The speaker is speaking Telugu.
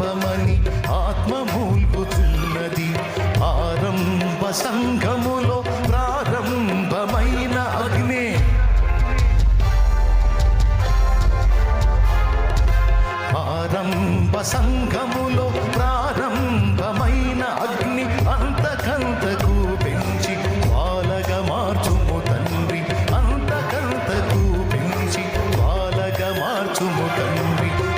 దీపమని ఆత్మ మూల్పుతున్నది. ఆరంభ సంఘములో ప్రారంభమైన అగ్నే. ఆరంభ సంఘములో ప్రారంభమైన అగ్ని అంతకంతకు పెంచి బాలగా మార్చుము తండ్రి. అంతకంతకు పెంచి బాలగా మార్చుము తండ్రి.